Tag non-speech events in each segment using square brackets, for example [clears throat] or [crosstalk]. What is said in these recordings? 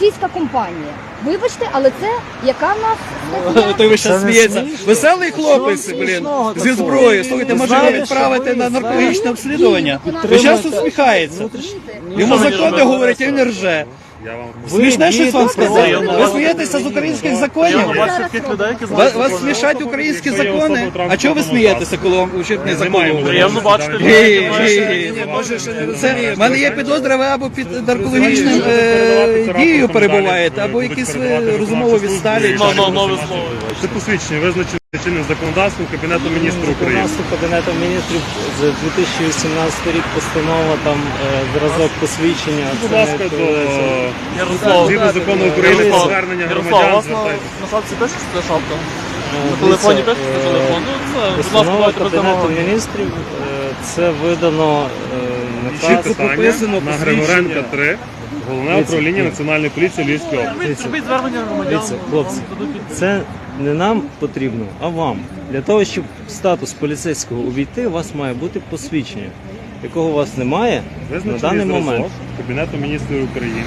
Російська компанія. Вибачте, але це яка в нас стаття? То ви ще сміється. Веселий хлопець, блін, зі зброєю. Слухайте, може його відправити на наркологічне обслідування. Ви зараз усміхається. Йому закони говорять, а він рже. Я вам Смішне щось вам дієте сказати. правильно. Ви смієтеся з українських законів? Вас, вас смішать українські закони. А чого ви смієтеся, коли вам учебний закон? Приємно бачити. Ні, ні, ні, може, ще не це в мене є підозра, ви або під наркологічним е, дією перебуваєте, або якісь ви розумово відсталі. Ну, ну, нове слово. Це посвідчення визначене чинним законодавством Кабінету міністрів України. Кабінету міністрів за 2018 рік постанова там е, зразок посвідчення. Будь це ласка, не до відповідається. Ярослав, згідно закону України про звернення Ярослав, у громадян вас на, звертайтеся. на шапці пишеш, що це шапка? Е, На телефоні дивіться, пишеш, це е, телефон? Ну, це, будь ласка, Постанова давайте без Кабінету міністрів е, це видано е, Ще наказ. прописано питання на. Григоренка 3, головне управління. Національної поліції Львівської області. Робіть, робіть звернення громадян. Дивіться, хлопці, це не нам потрібно, а вам. Для того, щоб статус поліцейського увійти, у вас має бути посвідчення, якого у вас немає на Визначений даний момент. зразок Кабінету міністрів України,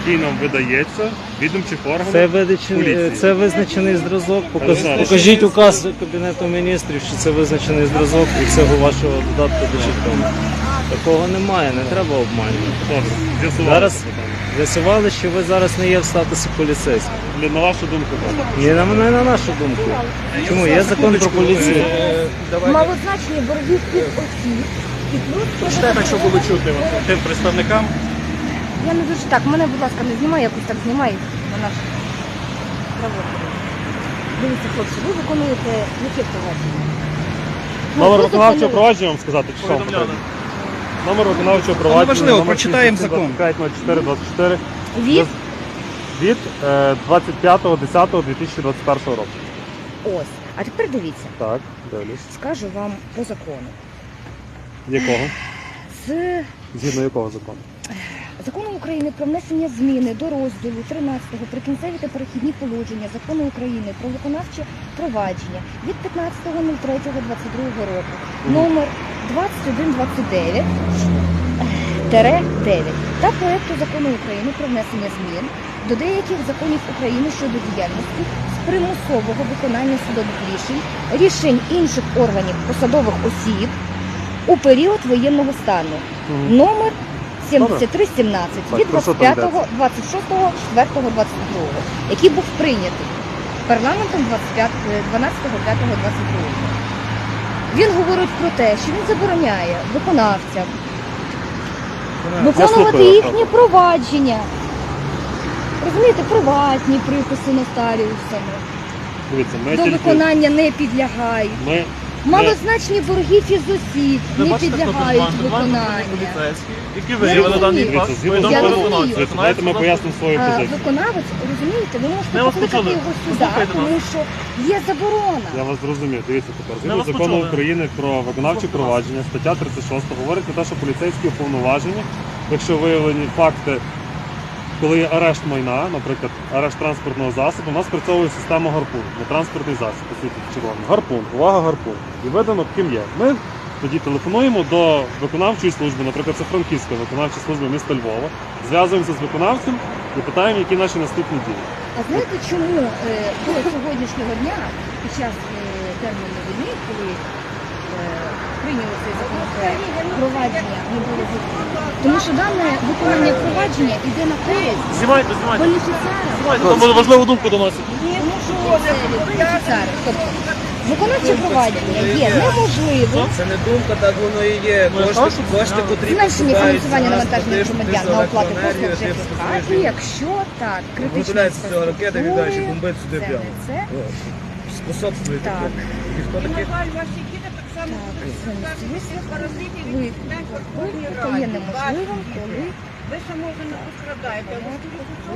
який нам видається відомчих Це, органів визначений, поліції. це визначений зразок. Зараз. покажіть указ Кабінету міністрів, що це визначений зразок і цього вашого додатку до жетону. Такого немає, не треба обманювати. Добре, з'ясували Зараз- це питання. З'ясували, що ви зараз не є в статусі поліцейського. Для- На вашу думку, так. Ні, на, не на нашу думку. Чому? Є закон про поліцію. Малозначні борги під осіб. І плюс Читайте, щоб було чути от, тим представникам. Я не дуже так. Мене, будь ласка, не знімай, якось так знімай на наш роботу. Дивіться, хлопці, ви виконуєте яке провадження? Ну, Номер ви виконавчого провадження вам сказати, чи що вам потрібно? Номер виконавчого провадження. важливо, номер прочитаємо закон. 250424 Від від е, 25.10.2021 року. ось. А тепер дивіться, Так, дивлюсь. скажу вам по закону. Якого? З Згідно якого закону? Закону України про внесення зміни до розділу 13 прикінцеві та перехідні положення Закону України про виконавче провадження від 15.03.22 року. Номер 2129 9 та проекту закону України про внесення змін до деяких законів України щодо діяльності з примусового виконання судових рішень, рішень інших органів посадових осіб у період воєнного стану. Номер 7317 від Так, про що там 25, 26, 4, 22, який був прийнятий парламентом 25, 12, 5, 22. Він говорить про те, що він забороняє виконавцям виконувати слухаю їхні провадження. Розумієте, приватні приписи нотаріусами Дивіться, ми до тільки виконання не підлягають. ми Малозначні борги фізосіб Ви не бачите, хто підлягають виконання. поліцейські, які виявили даний розумію. факт. Згідно повідомили закону- виконавцю. Дивіться, давайте ми пояснимо свою позицію. Виконавець, розумієте, ви можете вас покликати почули. його сюди, Послухайте тому що є заборона. Я вас зрозумів. Дивіться тепер. Згідно вас закону почули. України про виконавче провадження, стаття 36 говорить про те, що поліцейські уповноважені, якщо виявлені факти, коли арешт майна, наприклад, арешт транспортного засобу, у нас спрацьовує система гарпун, не транспортний засіб, по суті, червоний. Гарпун, увага, гарпун. І видано, ким є. Ми тоді телефонуємо до виконавчої служби, наприклад, це Франківська виконавча служба міста Львова, зв'язуємося з виконавцем і питаємо, які наші наступні дії. А знаєте, чому е, до сьогоднішнього дня, під час е, терміну війни, коли прийняли цей законопроект, провадження не було виконано? Тому що дане виконання провадження йде на користь Знімайте, знімайте. бенефіціарам. Знімайте, там важливу думку доносить. Тому що це бенефіціари. Тобто виконавче провадження є неможливим Це не думка, так воно і є. Ну, я кошти це потрібні. зменшення фінансування навантаження на громадян на оплату послуг тисячу сертифікатів, споживачів. якщо так, критична Виготовляються цього і бомбить сюди це прямо. не це. Способствує Так. такому. І хто такий? Це є неможливим, коли Ви ще може не пострадаєте.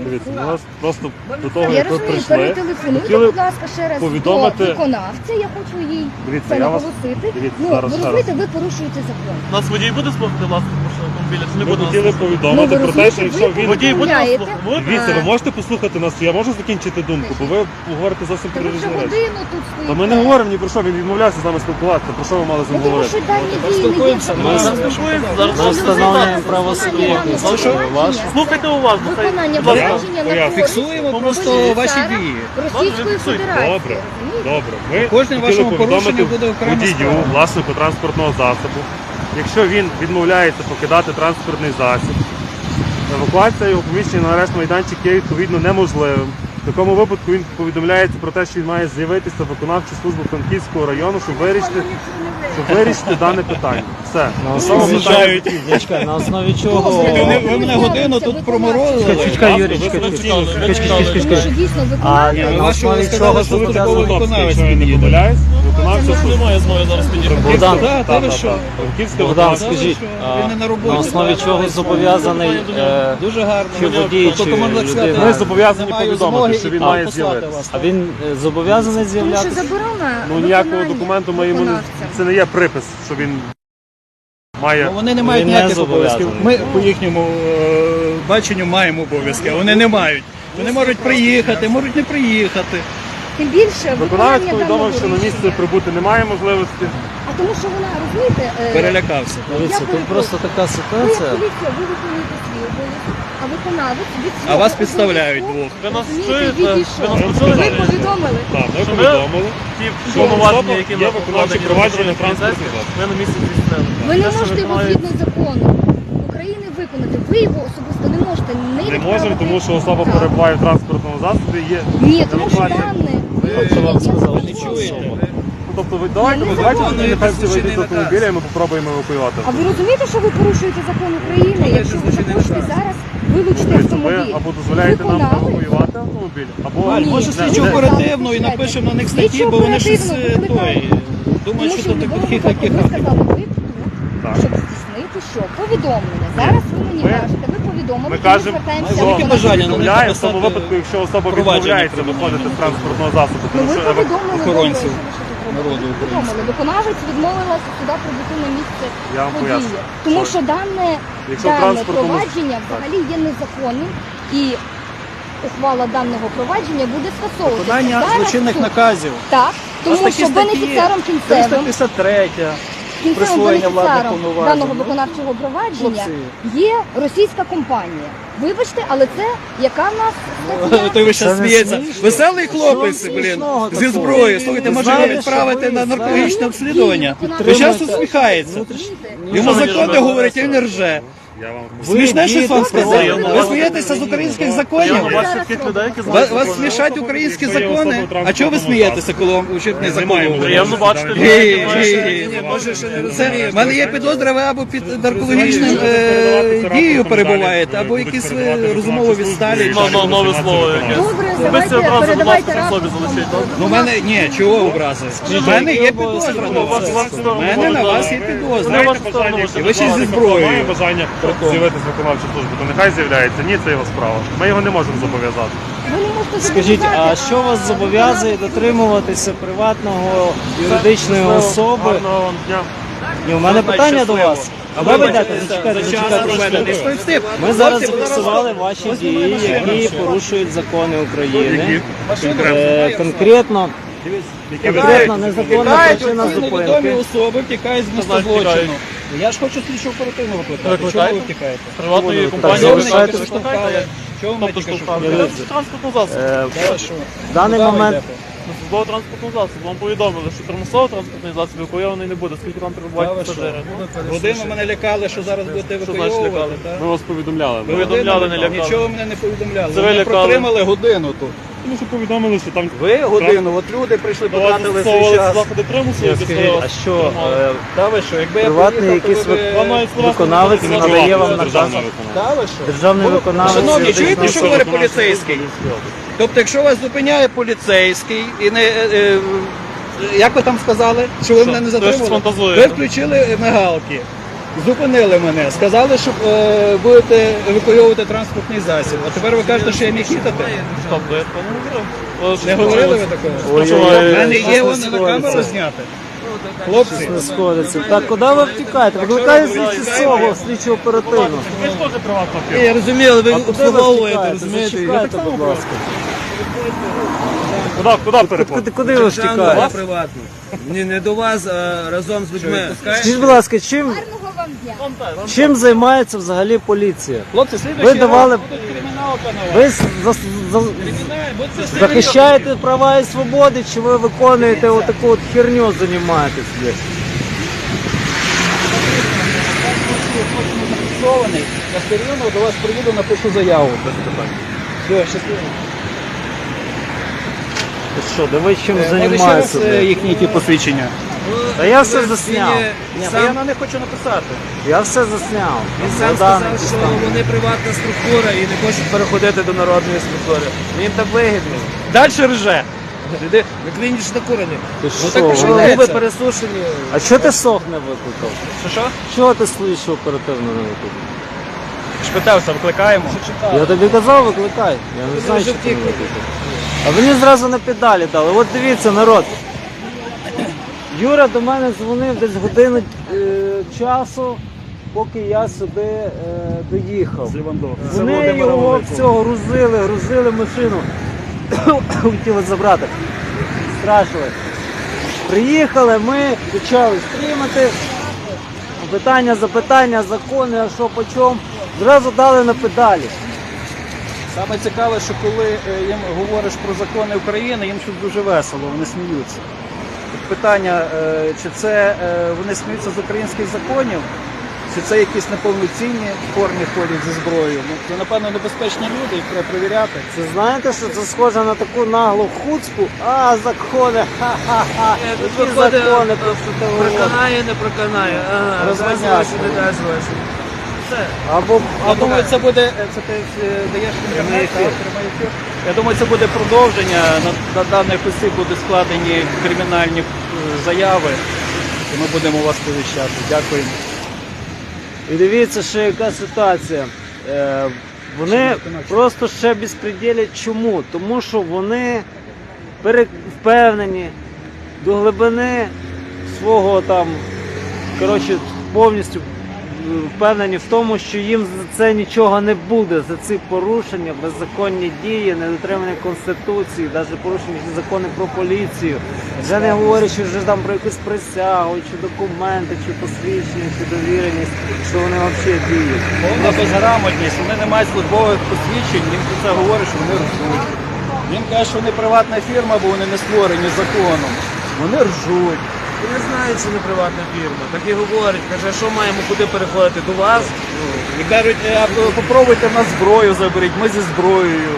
Дивіться, у нас просто до того, я як ви розумію, прийшли, перетелефонуйте, хотіли будь ласка, ще раз повідомити- до виконавця. Я хочу їй Дивіться, це я вас наголосити. дивіться Ну, зараз ви розумієте, ви порушуєте закон. Нас водій буде слухати, власне, автомобіля, не Ми буде нас хотіли повідомити Ну, ви про те, що розумієте, якщо ви він Водій, слухати? Ви можете послухати нас? Я можу закінчити думку, бо ви говорите зовсім про вже різні речі. годину тут. Та ми не говоримо ні про що, він відмовлявся з нами спілкуватися. Про що ви мали з ним тому говорити? дані дії не є ми зараз спілкуємося, зараз Ми встановлюємо право суб'єктності. Слухайте уважно, хай- Виконання будь ласка. на Фіксуємо просто ваші дії. Російської Фіксуйте. Федерації. Добре, добре. Ми Кожним хотіли вашому порушенню повідомити буде окрема водію, справа. власнику транспортного засобу. Якщо він відмовляється покидати транспортний засіб, евакуація його поміщення на арешт майданчик є відповідно неможливим. В такому випадку він повідомляється про те, що він має з'явитися виконавчу службу Франківського району, щоб вирішити, вирішити дане питання. Все. На основі, питання- Дядька, на основі чого? Ви, ви мене годину тут проморозили. Чекай, Юрій, чекай, чекай, чекай, чекай, чекай, чекай. А на основі сказали, чого що ви зобов'язаний? виконавець Якщо я не помиляюсь, Це служба. немає змоги зараз підійти. Богдан, Та, та ви що? Франківська Богдан, скажіть, ви не на роботі. на основі чого зобов'язаний е, Дуже гарно. Чи водій, Тобто, чи можна сказати, людина. Ми зобов'язані немає повідомити, змоги що і він має послати з'явитися. вас. а він е, зобов'язаний Тому що з'являтися? заборона Ну ніякого виконання документу ми йому не виконавцям. це не є припис, що він має. Ну, вони не мають Він не ніяких обов'язків. Ми по їхньому е, баченню маємо обов'язки, а вони не мають. Вони можуть приїхати, можуть не приїхати. Тим більше Виконавець виконання даного повідомив, що на місце рішення. прибути немає можливості. А тому що вона, розумієте, е, Перелякався. Дивіться, тут просто така ви ситуація. поліція, ви виконуєте свій обов'язок, виконавець від А вас підставляють двох. Ви нас розумієте, чуєте? Ви нас Ви почули? повідомили. Так, ми ви- повідомили. Ті Що повноваження, які є ми виконавче покладені на провадження контроль транспортних засобів. Ми на місці здійснили. Ви не Те, що можете його виконують- згідно закону України виконати. Ви його особисто не можете не Не відправити. можемо, тому що особа Так. перебуває в транспортному засобі. Є Ні, тому що евакуація. дане. що вам сказали? Не чуєте? Ну, Тобто ви давайте, ви давайте вони нехай всі вийдуть з автомобіля, і ми попробуємо евакуювати. А ви розумієте, що ви порушуєте закон України, якщо ви захочете зараз вилучити автомобіль? або дозволяєте нам евакуювати автомобіль, або Валь, Ні. може слідчу Ні. оперативну і напишемо на них статті, бо вони щось е, той. викликаємо. Думають, що що тут будь-якому таких ви яких. сказали, ви тут, Так. щоб здійснити що? Повідомлення. Зараз ви мені Ми- кажете, ви повідомили, Ми що кажемо, звертаємося що до Велике бажання відмовляє в тому написати випадку, якщо особа провадження відмовляється кримінальне. виходити з транспортного засобу, Ну тому ви що евак- повідомили охоронців що ви. Народу України. Виконавець відмовилася сюди прибути на місце Я вам події. поясню. Тому Що що дане, Якщо дане транспортному- провадження взагалі є незаконним і ухвала даного провадження буде скасовуватися. Виконання Зараз злочинних суд- наказів. Так, тому що статті бенефіціаром кінцевим 353. Кінцевим присвоєння владних бенефіціаром повноважень. даного Ну, виконавчого провадження хлопці. є російська компанія. Вибачте, але це яка в нас стаття? Той ви Це зараз сміється. Веселий хлопець, Що блін, смішного зі такого? зброєю. Слухайте, може його відправити на наркологічне обслідування. Ви Підтримуєте. зараз усміхається. Йому закони говорять, він не рже. Я вам Смішне щось вам дієте сказати. Ви смієтеся з українських законів? не бачу таких людей, які Вас, знають вас закони. смішать українські Якщо закони. А чого ви смієтеся, коли вам учить не Немає закон? Приємно бачити людей, які що. В мене є підозра, ви або під наркологічним е, дією перебуваєте, або якісь ви розумово відсталі. Ну, ну, нове слово якесь. Добре, Ви давайте ці образи, будь передавайте ласка, рапорт. собі залишіть. Ну, в мене ні, чого образи? У мене є підозра на У вас- у мене на вас є Вони підозра. вас сторону І ви ще зі зброєю. бажання з'явитися виконавчу службу, то нехай з'являється. Ні, це його справа. Ми його не можемо зобов'язати. Ви не можете Скажіть, а зобов'язати, що вас зобов'язує дотримуватися приватного юридичної Щасливо. особи? Гарного вам дня. Ні, у мене питання до вас. А ви бачите, Зачекайте, зачекайте, зачекайте. Ми зараз зафіксували ваші дії, які порушують закони України. Е, Конкретно, конкретно незаконна причина оці невідомі зупинки. особи, втікають з місця злочину. Втікають. Я ж хочу слідчу оперативно викликати. Чого Викликайте. ви втікаєте? Приватної компанії. Чого ви Ви тільки штовхаєте? Чого ви мене Тобто тільки штовхали. штовхали? Це транспортний засіб. Е, що? В даний Куди ви момент йдете? На службовий транспортний засіб. Вам повідомили, що примусовий транспортний засіб евакуйований не буде, скільки там Та перебувають ви що? пасажири. Годину мене лякали, що зараз будете Що значить евакуйовувати. лякали? Ми вас повідомляли. Ви повідомляли, не лякали. Нічого мене не повідомляли. Це ви Мене лякали. протримали годину тут. Тому що повідомили, що там Ви годину, от люди прийшли, До вас потратили свій час. заходи примусу, які скажіть, а що е, Та ви що, якби я Приватний приїхав, то якийсь ви вик- би- Вам виконавець надає вам наказ? Та ви що? державний виконавець Шановні, чуєте, що говорить поліцейський? Тобто, якщо вас зупиняє поліцейський і не. е, е, як ви там сказали, що ви Що? мене не затримали? Ви включили мигалки, зупинили мене, сказали, що е, будете евакуйовувати транспортний засіб. А тепер ви кажете, що я міг їхати? Не говорили ви такого? У мене є воно на камеру сходиться. Хлопці, не сходиться. Так, куди ви втікаєте? Викликайте слідчого, слідчого оперативно. Ви ж теж приватна я розумію, але ви ви обслуговуєте, розумієте? Я Зачекайте, будь ласка. Куди, куди переходите? Куди, куди ви втікаєте? приватна. Ні, не до вас, а разом з людьми. Скажіть, будь ласка, чим, Гарного вам дня. чим займається взагалі поліція? Хлопці, Ви слідуючий давали- раз будуть. Ви за- за- захищаєте права і свободи, чи ви виконуєте отаку от херню займаєтесь? блядь? зафіксований. Я все рівно до вас приїду, напишу заяву. Все, щасливо. Ти Що, ви чим ще раз займаєтеся? е, блядь? їхні ті посвідчення? Та я все засняв. Ні, бо я на них хочу написати. Я все засняв. Він сам сказав, що там. вони приватна структура і не хочуть переходити до народної структури. Їм так вигідно. Далі рже. Люди, клінічно курені. Ти Ну що, так що вони- губи пересушені. А чого ти сох не викликав? Що що? Чого ти слідчого оперативно не викликав? Шпитався, викликаємо. Я тобі казав, викликай. Я не знаю, що ти не викликав. А мені зразу на педалі дали. От дивіться, народ. Юра до мене дзвонив десь годину е, часу, поки я сюди е, доїхав. Вони його всього грузили, грузили машину. [coughs] Хотіли забрати. Страшили. Приїхали, ми почали стрімати. Питання, запитання, закони, а що по чому. Зразу дали на педалі. Саме цікаве, що коли е, їм говориш про закони України, їм щось дуже весело, вони сміються. Питання, е, чи це е, вони сміються з українських законів, чи це якісь неповноцінні формі ходять зі зброєю. Ну, це, напевно, небезпечні люди, їх треба перевіряти. Це знаєте, що це схоже на таку наглу хуцпу? А, закони, ха-ха-ха. Які закони, е, про що ти говориш? Проканає, не проканає. Ага, Розвиняє. Все. Або, Я або думаю, це буде е, це ти е, даєш прямий ефір. Я думаю, це буде продовження. На, на даних осіб будуть складені кримінальні е, заяви, і ми будемо вас повіщати. Дякуємо. І дивіться, ще яка ситуація. Е, вони просто ще безпреділять. Чому? Тому що вони пере- впевнені до глибини свого там, коротше, повністю впевнені в тому, що їм за це нічого не буде, за ці порушення, беззаконні дії, недотримання конституції, навіть порушення закони про поліцію. Вже не говорячи вже там про якусь присягу, чи документи, чи посвідчення, чи довіреність, що вони взагалі діють. Повна безграмотність, вони не мають службових посвідчень, їм про це говорять, що вони ржуть. Їм кажуть, що вони приватна фірма, бо вони не створені законом. Вони ржуть. Я знаю, що не приватна фірма. Так і говорить, каже, що маємо куди переходити до вас? І кажуть, «Е, а попробуйте в нас зброю заберіть, ми зі зброєю.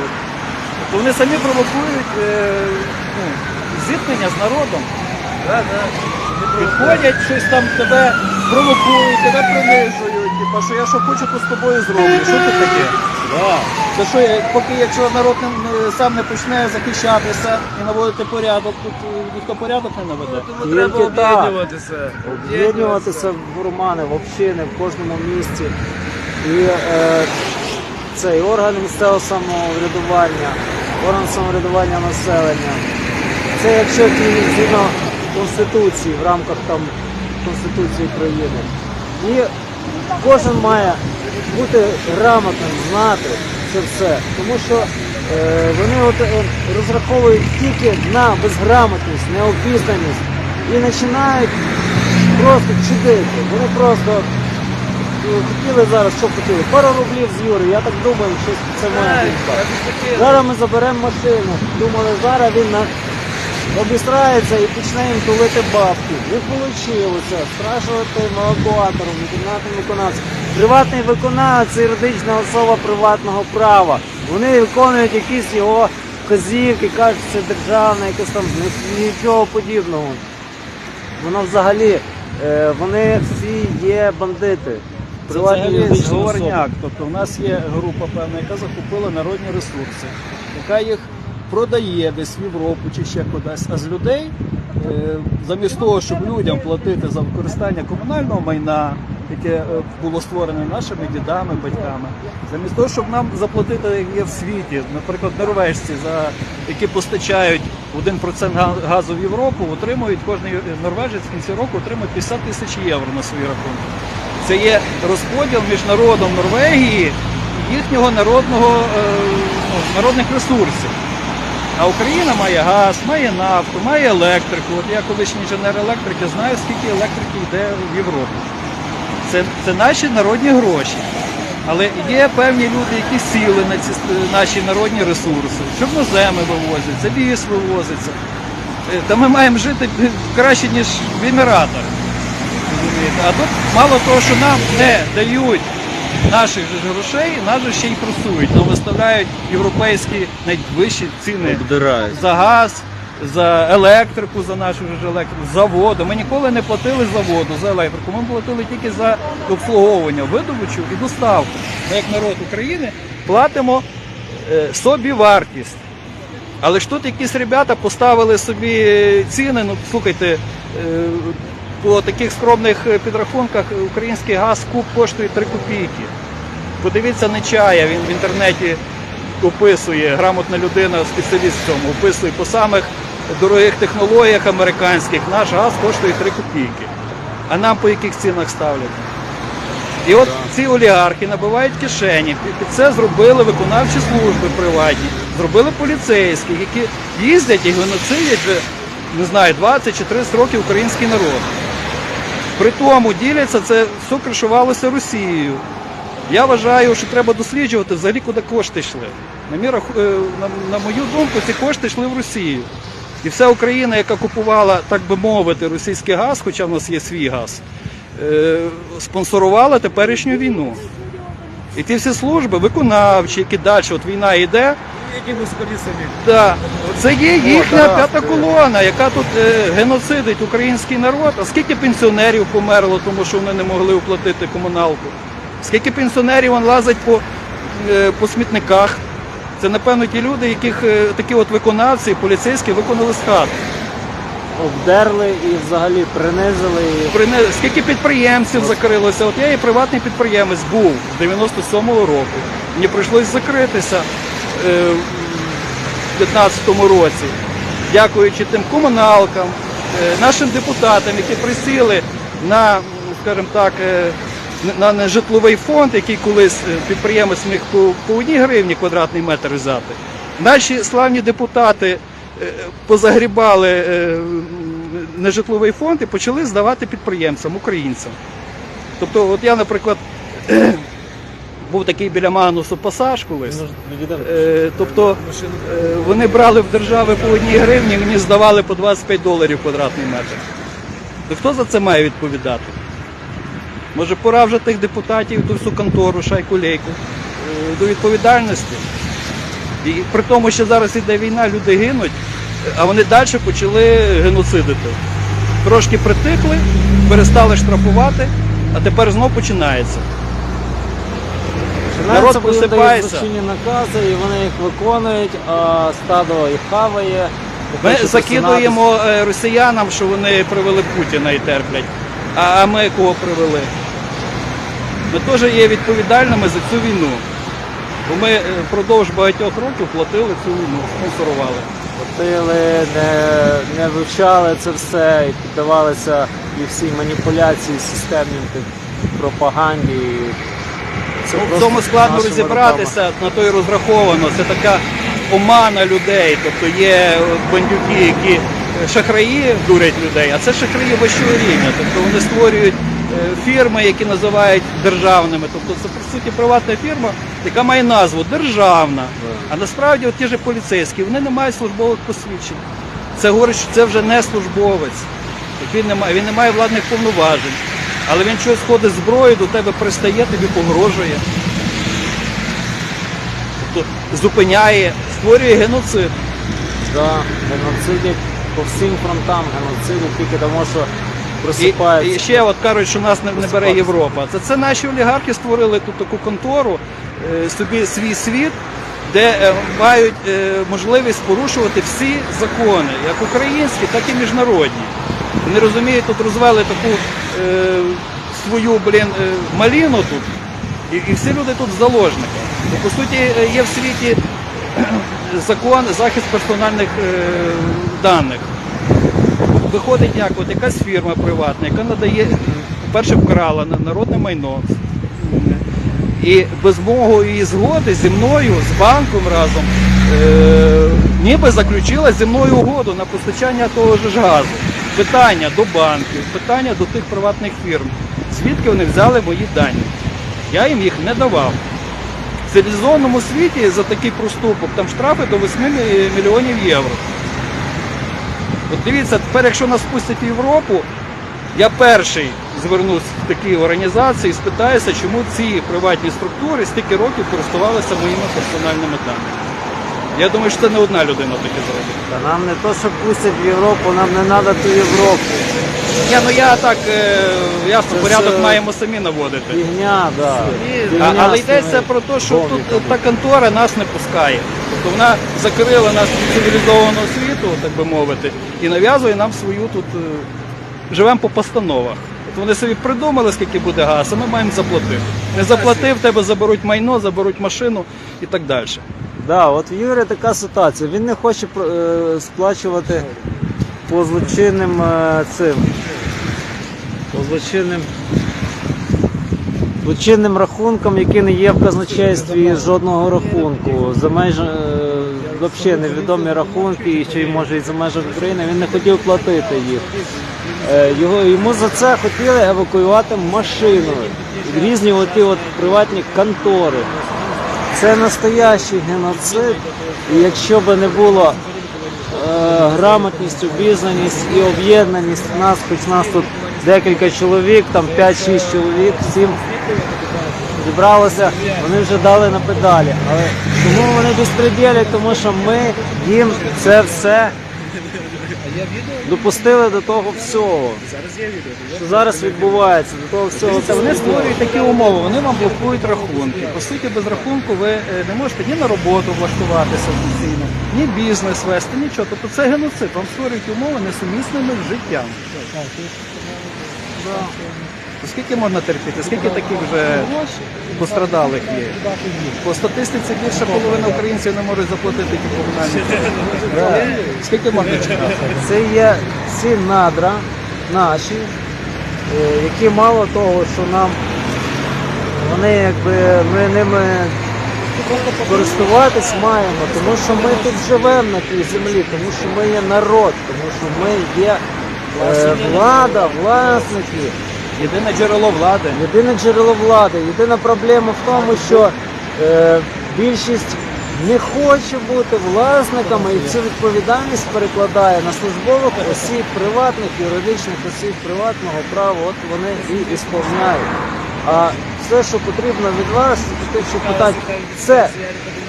Тобто вони самі провокують е, ну, зіткнення з народом. Да, да. Підходять, щось там тебе провокують, тебе принижують. Типа, що я що хочу, то з тобою зроблю. Що це таке? Це що, я- поки якщо народ не, не- сам не почне захищатися і наводити порядок, тут е, ніхто порядок не наведе. Тому Тільки треба так. об'єднуватися. об'єднуватися в романи, в общини, в кожному місті. І е, цей орган місцевого самоврядування, орган самоврядування населення. Це якщо ті- згідно Конституції, в рамках там Конституції країни. І кожен має бути грамотним, знати це все. Тому що е, вони от, е, розраховують тільки на безграмотність, необізнаність і починають просто чудити. Вони просто е, хотіли зараз, що хотіли? Пару рублів з Юри, я так думаю, що це моя думка. Зараз ми заберемо машину. Думали, зараз він на... обістрається і почне їм тулити бабки. Не вийшло. Страшувати евакуатором, виконавцем виконавцем. Приватний виконавець це юридична особа приватного права. Вони виконують якісь його вказівки, кажуть, що це державне, якесь там нічого подібного. Воно взагалі, е, вони всі є бандити. Приватні взагалі зговорняк. Тобто у нас є група певна, яка захопила народні ресурси, яка їх продає десь в Європу чи ще кудись. А з людей, е, замість того, щоб людям платити за використання комунального майна, яке е, було створене нашими дідами, батьками. Замість того, щоб нам заплатити, як є в світі, наприклад, норвежці, за які постачають 1% газу в Європу, отримують кожен норвежець в кінці року отримує 50 тисяч євро на свої рахунки. Це є розподіл між народом Норвегії і їхнього народного е, народних ресурсів. А Україна має газ, має нафту, має електрику. От я колишній інженер електрики знаю, скільки електрики йде в Європу. Це, це наші народні гроші. Але є певні люди, які сіли на ці е, наші народні ресурси. Чорноземи вивозяться, ліс вивозиться. Е, Та ми маємо жити краще, ніж в Еміратах. А тут мало того, що нам не дають наших же грошей, нас же ще й просують. Нам виставляють європейські найвищі ціни за газ, за електрику, за нашу ж електрику, за воду. Ми ніколи не платили за воду, за електрику. Ми платили тільки за обслуговування, видобучу і доставку. Ми, як народ України, платимо е, собі вартість. Але ж тут якісь ребята поставили собі ціни, ну слухайте, е, по таких скромних е, підрахунках український газ куб коштує 3 копійки. Подивіться Нечая, він в інтернеті описує, грамотна людина, спеціаліст в цьому, описує по самих дорогих технологіях американських, наш газ коштує 3 копійки. А нам по яких цінах ставлять? І от ці олігархи набивають кишені. Під під це зробили виконавчі служби приватні, зробили поліцейські, які їздять і геноцидять вже, не знаю, 20 чи 30 років український народ. При тому діляться, це все кришувалося Росією. Я вважаю, що треба досліджувати взагалі, куди кошти йшли. На, мій е, на, мою думку, ці кошти йшли в Росію. І вся Україна, яка купувала, так би мовити, російський газ, хоча в нас є свій газ, е, спонсорувала теперішню війну. І ті всі служби, виконавчі, які далі, от війна йде, Да. Це є їхня п'ята колона, яка тут е, геноцидить український народ. А скільки пенсіонерів померло, тому що вони не могли оплатити комуналку? Скільки пенсіонерів вон лазить по, е, по смітниках? Це, напевно, ті люди, яких е, такі от виконавці, поліцейські виконали з хат. Обдерли і взагалі принизили. І... Прине- Скільки підприємців закрилося? От я і приватний підприємець був з 97-го року. Мені прийшлось закритися е, в 15-му році. Дякуючи тим комуналкам, е, нашим депутатам, які присіли на, м, скажімо так, е, на нежитловий фонд, який колись е, підприємець міг по, по одній гривні квадратний метр взяти. Наші славні депутати позагрібали е, нежитловий фонд і почали здавати підприємцям, українцям. Тобто, от я, наприклад, [clears throat] був такий біля Магнусу пасаж колись. Е, Тобто е, вони брали в держави по одній гривні, мені здавали по 25 доларів квадратний метр. То хто за це має відповідати? Може, пора вже тих депутатів, ту всю контору, шайку лейку е, до відповідальності. І при тому, що зараз іде війна, люди гинуть, а вони далі почали геноцидити. Трошки притихли, перестали штрафувати, а тепер знов починається. Народ просипається. злочинні накази, і вони їх виконують, а стадо їх хаває. Ми закидуємо е, росіянам, що вони привели Путіна і терплять. А ми кого привели? Ми теж є відповідальними за цю війну. Бо ми е, впродовж багатьох років платили цю війну, спонсорували. Платили, не, не вивчали це все і піддавалися і всій маніпуляції системним пропаганді. Це Ну, в цьому складно розібратися, на то і розраховано. Це така омана людей. Тобто є е, бандюки, які е, шахраї дурять людей, а це шахраї вищого рівня. Тобто вони створюють фірми, які називають державними. Тобто це по суті приватна фірма, яка має назву державна. А насправді от ті ж поліцейські вони не мають службових посвідчень. Це говорить, що це вже не службовець. Він не має, він не має владних повноважень. Але він щось ходить з зброєю, до тебе пристає, тобі погрожує. Тобто зупиняє, створює геноцид. Да, геноцидять по всім фронтам, геноцидять тільки тому, що І, і ще от кажуть, що нас не, не бере Європа. Це, це наші олігархи створили тут таку контору, собі свій світ, де е, мають е, можливість порушувати всі закони, як українські, так і міжнародні. Вони розуміють, тут розвели таку е, свою блін, е, маліну тут, і, всі люди тут в заложниках. По суті, е, є в світі [clears throat] закон захист персональних е, даних. Виходить як от якась фірма приватна, яка надає, по-перше, вкрала на народне майно. І без мого згоди зі мною, з банком разом, е, ніби заключила зі мною угоду на постачання того ж газу. Питання до банків, питання до тих приватних фірм. Звідки вони взяли мої дані? Я їм їх не давав. В цивілізованому світі за такий проступок там штрафи до 8 мільйонів євро. От дивіться, тепер якщо нас пустять в Європу, я перший звернусь в такі організації і спитаюся, чому ці приватні структури стільки років користувалися моїми персональними даними. Я думаю, що це не одна людина таке зробить. Та нам не то, що пустять в Європу, нам не треба ту Європу. Ні, ну я так, е, ясно, Це порядок все- маємо самі наводити. Фігня, да. А, Фігня але йдеться про те, що тут та контора нас не пускає. Тобто вона закрила нас від цивілізованого світу, так би мовити, і нав'язує нам свою тут. е, Живемо по постановах. Вони собі придумали, скільки буде газ, а ми маємо заплатити. Не заплатив, тебе заберуть майно, заберуть машину і так далі. Да, от в Юрі така ситуація. Він не хоче е, сплачувати по злочинним е, цим. По злочинним. Злочинним рахункам, які не є в казначействі жодного рахунку. За меж, е, взагалі невідомі рахунки, і ще й може і за межами України, він не хотів платити їх. Е, Його, йому за це хотіли евакуювати машину. Різні оті от приватні контори. Це настоящий геноцид. І якщо б не було е, грамотність, обізнаність і об'єднаність нас, хоч нас тут декілька чоловік, там 5-6 чоловік, 7 зібралося, вони вже дали на педалі. Але чому вони безпреділять? Тому що ми їм це все допустили до того всього. Що зараз відбувається, до того всього. Це вони створюють такі умови, вони вам блокують рахунки. По суті, без рахунку ви е, не можете ні на роботу влаштуватися офіційно, ні бізнес вести, нічого. Тобто це геноцид. Вам створюють умови несумісними з життям. Да. Скільки можна терпіти? Скільки таких вже пострадалих є? По статистиці більше половина українців не можуть заплатити ті комунальні. послуги. Скільки можна чекати? Це є ці надра наші, е, які мало того, що нам вони якби ми ними користуватись маємо, тому що ми тут живемо на тій землі, тому що ми є народ, тому що ми є е, влада, власники. Єдине джерело влади. Єдине джерело влади. Єдина проблема в тому, що е, більшість не хоче бути власниками і цю відповідальність перекладає на службових осіб, приватних, юридичних осіб приватного права. От вони і ісповняють. А все, що потрібно від вас, те, що питати, це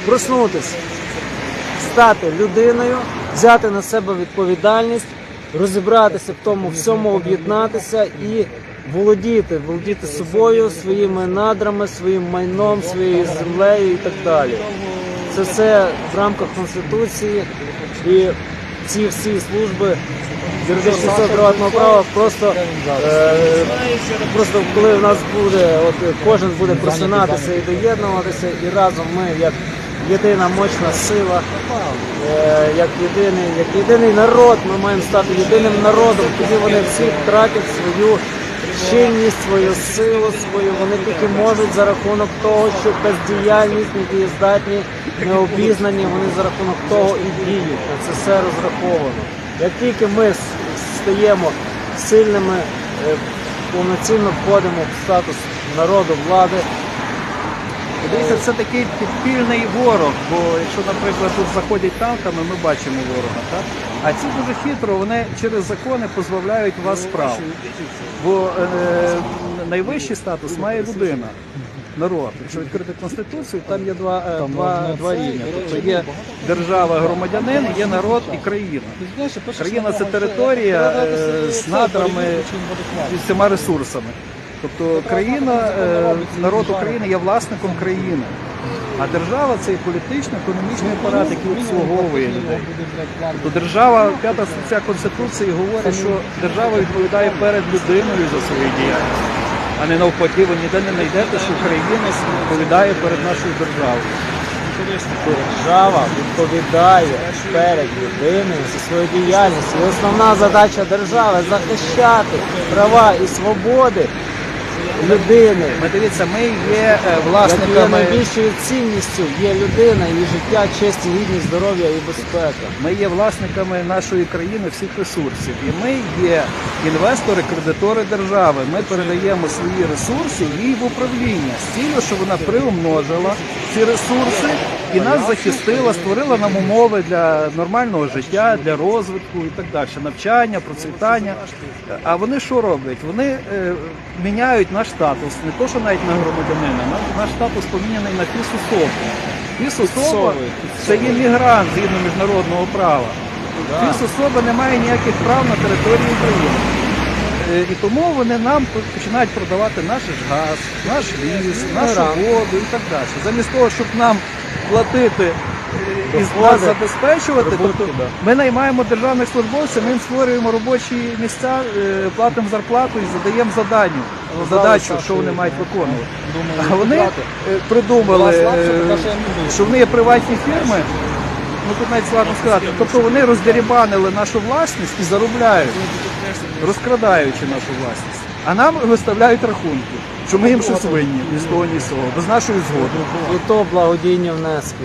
проснутися, стати людиною, взяти на себе відповідальність, розібратися в тому всьому, об'єднатися і володіти, володіти собою, своїми надрами, своїм майном, своєю землею і так далі. Це все в рамках Конституції і ці всі служби юридичного приватного права просто, е, просто коли в нас буде, от кожен буде просинатися і доєднуватися, і разом ми як єдина мощна сила, е, як єдиний, як єдиний народ, ми маємо стати єдиним народом, тоді вони всі втратять свою чинність, свою силу, свою. Вони тільки можуть за рахунок того, що бездіяльність, недієздатні, необізнані, вони за рахунок того і діють. Це все розраховано. Як тільки ми стаємо сильними, е, повноцінно входимо в статус народу, влади, Дивіться, це такий підпільний ворог, бо якщо, наприклад, тут заходять танками, ми бачимо ворога, так? А ці дуже хитро, вони через закони позбавляють вас прав. Бо е, найвищий статус має людина, народ. Якщо відкрити Конституцію, там є два, е, два, два рівня. Тобто є держава, громадянин, є народ і країна. Країна це територія е, з надрами і всіма ресурсами. Тобто країна, е, народ України є власником країни. А держава це і політичний, економічний апарат, який обслуговує людей. Тобто держава, п'ята стаття Конституції говорить, що держава відповідає перед людиною за свою діяльність. а не навпаки, ви ніде не знайдете, що Україна відповідає перед нашою державою. Держава відповідає перед людиною за свою діяльність. І основна задача держави захищати права і свободи людини. Ми дивіться, ми є е, Як є власниками. найбільшою цінністю є людина, її життя, честь, гідність, здоров'я і безпека. Ми є власниками нашої країни всіх ресурсів, і ми є інвестори, кредитори держави. Ми передаємо свої ресурси їй в управління з цілею, щоб вона приумножила ці ресурси і нас захистила, створила нам умови для нормального життя, для розвитку і так далі, навчання, процвітання. А вони що роблять? Вони е, міняють наш статус, не то, що навіть на громадянина, наш, наш статус поміняний на пісособу. Пісособа це є мігрант згідно міжнародного права. Пісособа не має ніяких прав на території України. Е, І тому вони нам починають продавати наш газ, наш ліс, нашу воду і так далі. Замість того, щоб нам платити і нас забезпечувати, прибутки, тобто да. ми наймаємо державних службовців, ми їм створюємо робочі місця, е, платимо зарплату і задаємо задання, задачу, що вони мають виконувати. А вони е, придумали, е, що вони є приватні фірми. Ну тут навіть складно сказати. Тобто вони роздерібанили нашу власність і заробляють, розкрадаючи нашу власність. А нам виставляють рахунки, що ми їм щось винні, ні з того, ні з того, без нашої згоди. І то благодійні внески.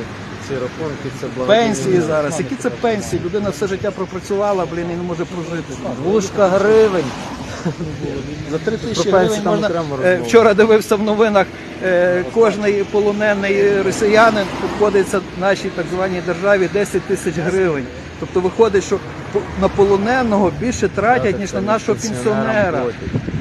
Ці рахунки це благодійні Пенсії зараз. Які це пенсії? Людина все життя пропрацювала, блін, і не може прожити. Вушка гривень. За три тисячі гривень можна... Е. Вчора дивився в новинах, е, кожний полонений росіянин обходиться нашій так званій державі 10 тисяч гривень. Тобто виходить, що по- на полоненого більше тратять, ніж на нашого пенсіонера.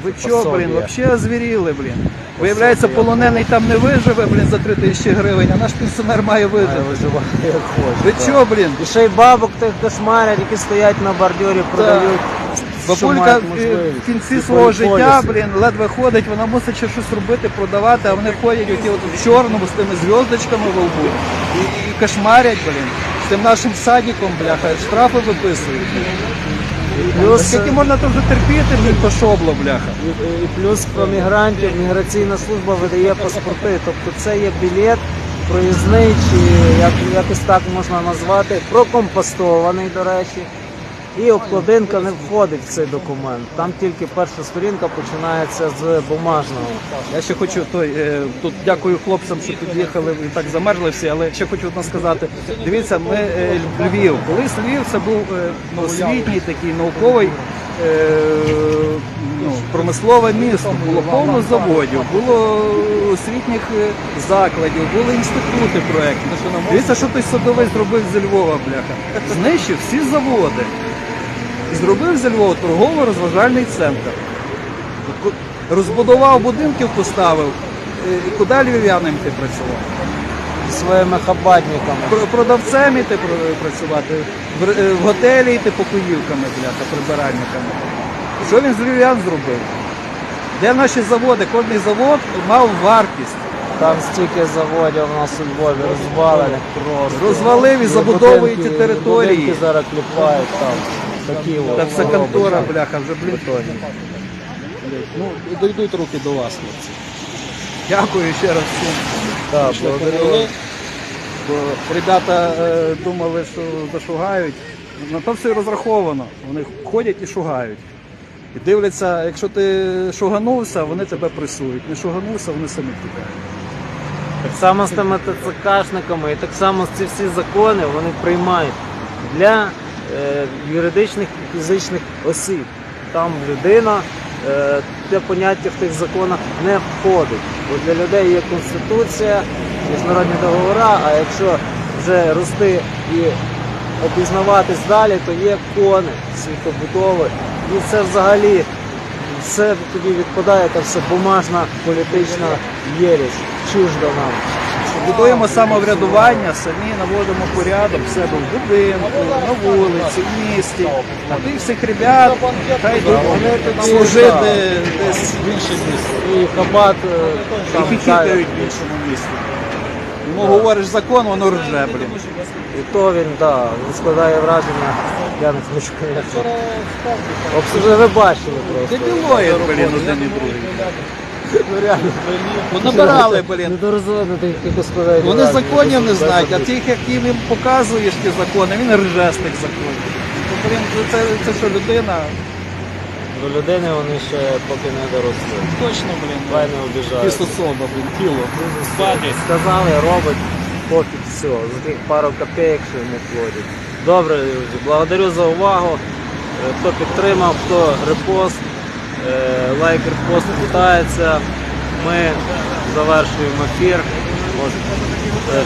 Ви чо, блін, взагалі звіріли, блін. Виявляється, полонений там не виживе, блін, за 3 тисячі гривень, а наш пенсіонер має Має вижити. виживати як хоче. Ви так. чо, блін? І ще й бабок тих кошмарять, які стоять на бордюрі, продають. Бабулька в кінці свого життя, блін, ледве ходить, вона мусить ще щось робити, продавати, а вони ходять оті от в чорному з тими зв'язочками в лбу і, і кошмарять, блін. З тим нашим садиком, бляха, штрафи виписують. Плюс, Скільки можна то вже терпіти, блін, то шобло, бляха. І, і плюс про мігрантів міграційна служба видає паспорти. Тобто це є білет проїзний, чи як, якось так можна назвати, прокомпостований, до речі. І обкладинка не входить в цей документ. Там тільки перша сторінка починається з бумажного. Я ще хочу той е, тут дякую хлопцям, що під'їхали і так замерзли всі, але ще хочу одне сказати. Дивіться, ми е, Львів. Колись Львів це був е, освітній такий науковий. е, Ну, промислове місто, було повно заводів, було освітніх закладів, були інститути проєктні. Дивіться, що той садовий зробив зі Львова, бляха. Знищив всі заводи зробив зі Львова торгово-розважальний центр. Розбудував будинків, поставив. І куди львів'янам йти працювати? зі своїми хабатниками. Продавцем йти працювати, в, е, в готелі йти покоївками, бляха, прибиральниками. Що він з львів'ян зробив? Де наші заводи? Кожний завод мав вартість. Там стільки заводів у нас у Львові просто. Розвалив і забудовують території. Будинки зараз кліпають там. Такі от. Та все контора, бляха, вже блін. Ну, дойдуть руки до вас, хлопці. Дякую ще раз всім. Так, благодарю. Бо ребята е, думали, що зашугають. На то все і розраховано. Вони ходять і шугають. І дивляться, якщо ти шуганувся, вони тебе пресують. Не шуганувся, вони самі тікають. Так само з тими ТЦКшниками і так само ці всі закони вони приймають для юридичних і фізичних осіб. Там людина, е, те поняття в тих законах не входить. Бо для людей є конституція, міжнародні договори, а якщо вже рости і обізнаватись далі, то є кони світобудови. І це взагалі все тоді відпадає, та все бумажна політична єресь, чужда нам. Будуємо самоврядування, самі наводимо порядок в себе в будинку, на вулиці, в місті. А тих всіх ребят хай йдуть служити десь в інше місце. І кабат е, І там в іншому місті. Йому говориш закон, воно рже, блін. І то він, да, він складає враження, я не хочу конечно. Обсуждали, ви бачили просто. Дебілоїд, блін, один і другий. Ну реально. Ну, набирали, блін. Недорозумно якихось людей. Вони законів не знають, а тих, як їм показуєш ті закони, він рже з тих законів. Ну, блін, це, це що, людина? До людини вони ще поки не доросли. Точно, блін. Давай не обіжають. Фісособа, блін, тіло. Сказали, робить, поки все. За тих пару копійок, що йому платять. Добре, друзі, благодарю за увагу. Е, Хто підтримав, хто репост, лайк, репост питається. Ми завершуємо ефір. Е,